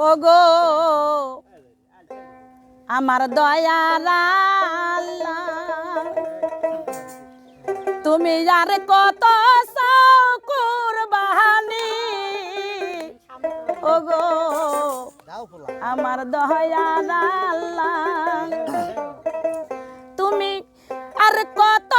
ওগো আমার দয়াল তুমি আর কত কুরবানি ওগো আমার দয়াল তুমি আর কত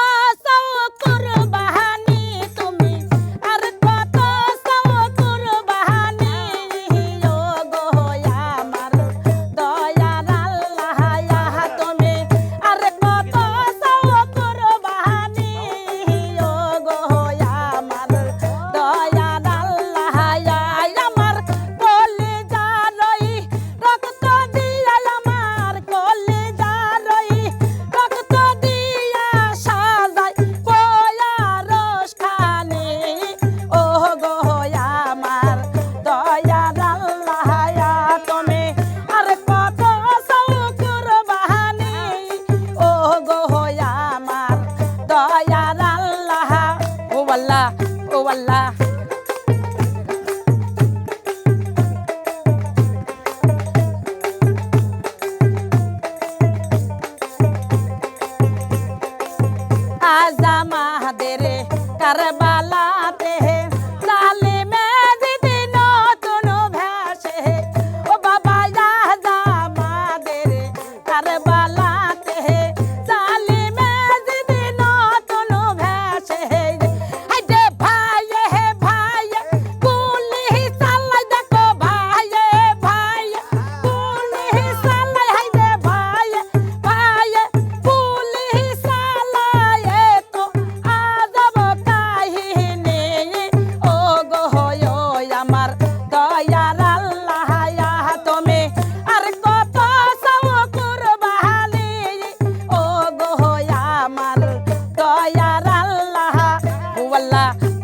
วัลลาโอวัลลา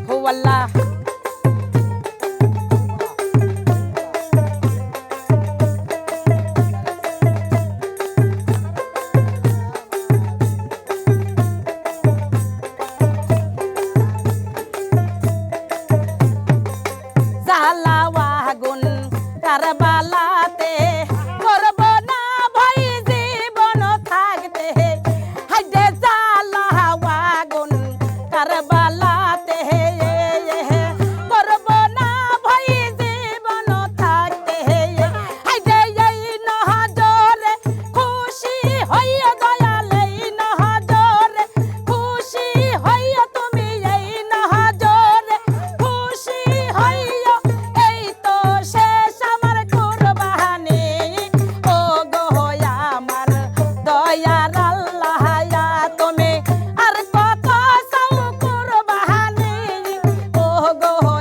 हो अल्लाह Zalawa গো